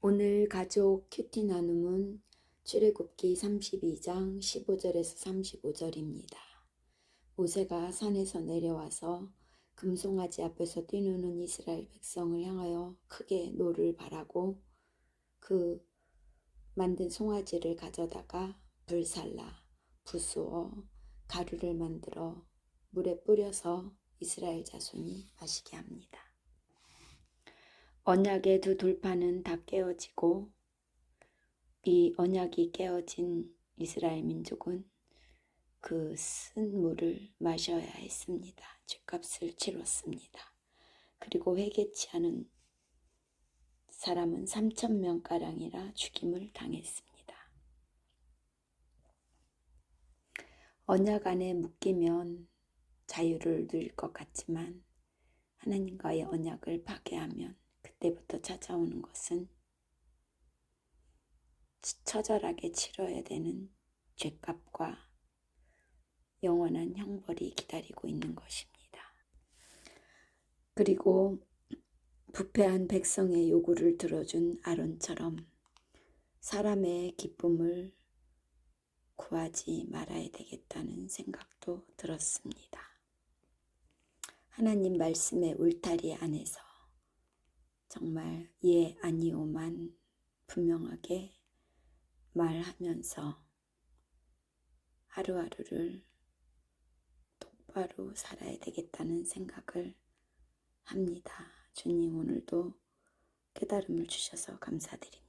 오늘 가족 큐티 나눔은 출애굽기 32장 15절에서 35절입니다. 모세가 산에서 내려와서 금송아지 앞에서 뛰노는 이스라엘 백성을 향하여 크게 노를 바라고 그 만든 송아지를 가져다가 불살라 부수어 가루를 만들어 물에 뿌려서 이스라엘 자손이 마시게 합니다. 언약의 두 돌파는 다 깨어지고 이 언약이 깨어진 이스라엘 민족은 그 쓴 물을 마셔야 했습니다. 죗값을 치렀습니다. 그리고 회개치 않은 사람은 3천 명가량이라 죽임을 당했습니다. 언약 안에 묶이면 자유를 누릴 것 같지만 하나님과의 언약을 파괴하면 그때부터 찾아오는 것은 처절하게 치러야 되는 죄값과 영원한 형벌이 기다리고 있는 것입니다. 그리고 부패한 백성의 요구를 들어준 아론처럼 사람의 기쁨을 구하지 말아야 되겠다는 생각도 들었습니다. 하나님 말씀의 울타리 안에서 정말 예 아니오만 분명하게 말하면서 하루하루를 똑바로 살아야 되겠다는 생각을 합니다. 주님 오늘도 깨달음을 주셔서 감사드립니다.